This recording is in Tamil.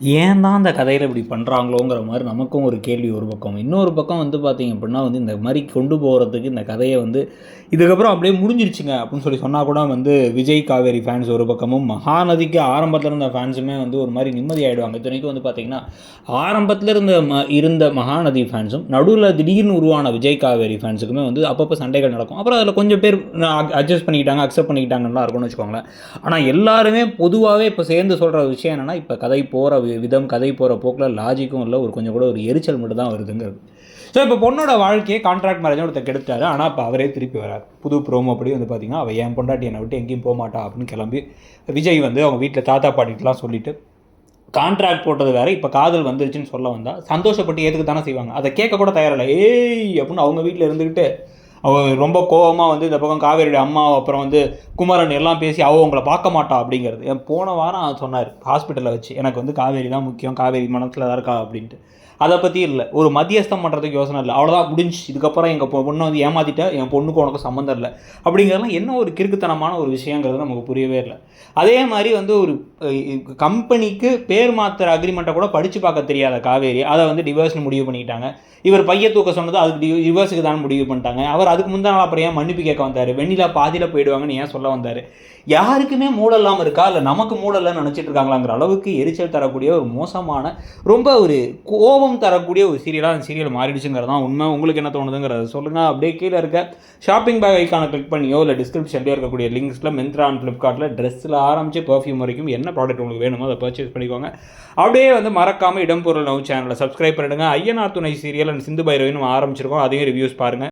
ஏன் தான் அந்த கதையில் இப்படி பண்ணுறாங்களோங்கிற மாதிரி நமக்கும் ஒரு கேள்வி ஒரு பக்கம். இன்னொரு பக்கம் வந்து பார்த்திங்க அப்படின்னா வந்து இந்த மாதிரி கொண்டு போகிறதுக்கு இந்த கதையை வந்து இதுக்கப்புறம் அப்படியே முடிஞ்சிருச்சுங்க அப்படின்னு சொல்லி சொன்னால் கூட வந்து விஜய் காவேரி ஃபேன்ஸ் ஒரு பக்கமும் மகாநதிக்கு ஆரம்பத்தில் இருந்த ஃபேன்ஸுமே வந்து ஒரு மாதிரி நிம்மதி ஆகிடுவாங்க இத்தனைக்கும் வந்து பார்த்திங்கன்னா ஆரம்பத்தில் இருந்த ம இருந்த மகாநதி ஃபேன்ஸும் நடுவில் திடீர்னு உருவான விஜய் காவேரி ஃபேன்ஸுக்குமே வந்து அப்பப்போ சண்டைகள் நடக்கும். அப்புறம் அதில் கொஞ்சம் பேர் அட்ஜஸ்ட் பண்ணிக்கிட்டாங்க அக்செப்ட் பண்ணிக்கிட்டாங்கன்னா இருக்கும்னு வச்சுக்கோங்களேன். ஆனால் எல்லாருமே பொதுவாகவே இப்போ சேர்ந்து சொல்கிற விஷயம் என்னென்னா இப்போ கதை போகிற விதம் கதை போகிற போக்கில் லாஜிக்கும் இல்லை ஒரு கொஞ்சம் கூட ஒரு எரிச்சல் மட்டும் தான் வருதுங்கிறது. ஸோ இப்போ பொண்ணோட வாழ்க்கையை கான்ட்ராக்ட் மேரேஜ் ஒருத்தர் கெடுத்தாரு ஆனால் இப்போ அவரே திருப்பி வரார். புது ப்ரோமோ அப்படி வந்து பார்த்தீங்கன்னா அவள் என் பொண்டாட்டி என்னை விட்டு எங்கேயும் போக மாட்டா அப்படின்னு கிளம்பி விஜய் வந்து அவங்க வீட்டில் தாத்தா பாட்டிட்டுலாம் சொல்லிவிட்டு கான்ட்ராக்ட் போட்டது வேறு. இப்போ காதல் வந்துருச்சுன்னு சொல்ல வந்தால் சந்தோஷப்பட்டு ஏற்றுக்கு தானே செய்வாங்க. அதை கேட்க கூட தயாரில்லை. ஏய் அப்படின்னு அவங்க வீட்டில் இருந்துக்கிட்டு அவள் ரொம்ப கோவமாக வந்து இந்த பக்கம் காவேரியோட அம்மா அப்புறம் வந்து குமரன் எல்லாம் பேசி அவள் உங்களை பார்க்க மாட்டா அப்படிங்கிறது. என் போன வாரம் சொன்னார் ஹாஸ்பிட்டலில் வச்சு எனக்கு வந்து காவேரி தான் முக்கியம் காவேரி மனத்தில் தான் இருக்கா? அப்படின்ட்டு. அதை பற்றி இல்லை. ஒரு மத்தியஸ்தம் பண்ணுறதுக்கு யோசனை இல்லை. அவ்வளோதான் முடிஞ்சு இதுக்கப்புறம் எங்கள் பொண்ணை வந்து ஏமாற்றிட்டேன் என் பொண்ணுக்கு உனக்கு சம்மந்தம் இல்லை. அப்படிங்கிறதுலாம் என்ன ஒரு கிறுக்குத்தனமான ஒரு விஷயங்கிறது நமக்கு புரியவே இல்லை. அதே மாதிரி வந்து ஒரு கம்பெனிக்கு பேர் மாத்திர அக்ரிமெண்ட்டை கூட படித்து பார்க்க தெரியாத காவேரி அதை வந்து டிவர்ஸ்னு முடிவு பண்ணிக்கிட்டாங்க. இவர் பைய தூக்க சொன்னது அதுக்கு டிவர்ஸுக்கு தான் முடிவு பண்ணிட்டாங்க. அவர் அதுக்கு முந்தின நாள் அப்புறம் ஏன் மன்னிப்பு கேட்க வந்தார்? வெண்ணிலா பாதியில் போயிடுவாங்கன்னு ஏன் சொல்ல வந்தார்? யாருக்குமே மூட இல்லாமல் இருக்கா? இல்லை நமக்கு மூட இல்லைன்னு நினச்சிட்டு இருக்காங்களாங்கிற அளவுக்கு எரிச்சல் தரக்கூடிய ஒரு மோசமான ரொம்ப ஒரு கோபம் தரக்கூடிய ஒரு சீரியலாக அந்த சீரியல் மாறிடுச்சுங்கிறது தான் உண்மை. உங்களுக்கு என்ன தோணுதுங்கிறத சொல்லுங்கள் அப்படியே கீழே இருக்க ஷாப்பிங் பேக் ஐக்கான கிளிக் பண்ணியோ இல்லை டிஸ்கிரிப்ஷன்லேயே இருக்கக்கூடிய லிங்க்ஸில் மிந்த்ரா அண்ட் ஃப்ளிப்கார்ட்டில் ட்ரெஸ்ஸில் ஆரம்பித்து பர்ஃப்யூம் வரைக்கும் என்ன ப்ராடக்ட் உங்களுக்கு வேணுமோ அதை பர்ச்சேஸ் பண்ணிக்கோங்க. அப்படியே வந்து மறக்காமல் இடம்பொருள் நவ் சேனலை சப்ஸ்கிரைப் பண்ணிடுங்க. ஐயனார் துணை சீரியல் அண்ட் சிந்து பைரவின்னு ஆரம்பிச்சிருக்கோம். அதையும் ரிவ்யூஸ் பாருங்கள்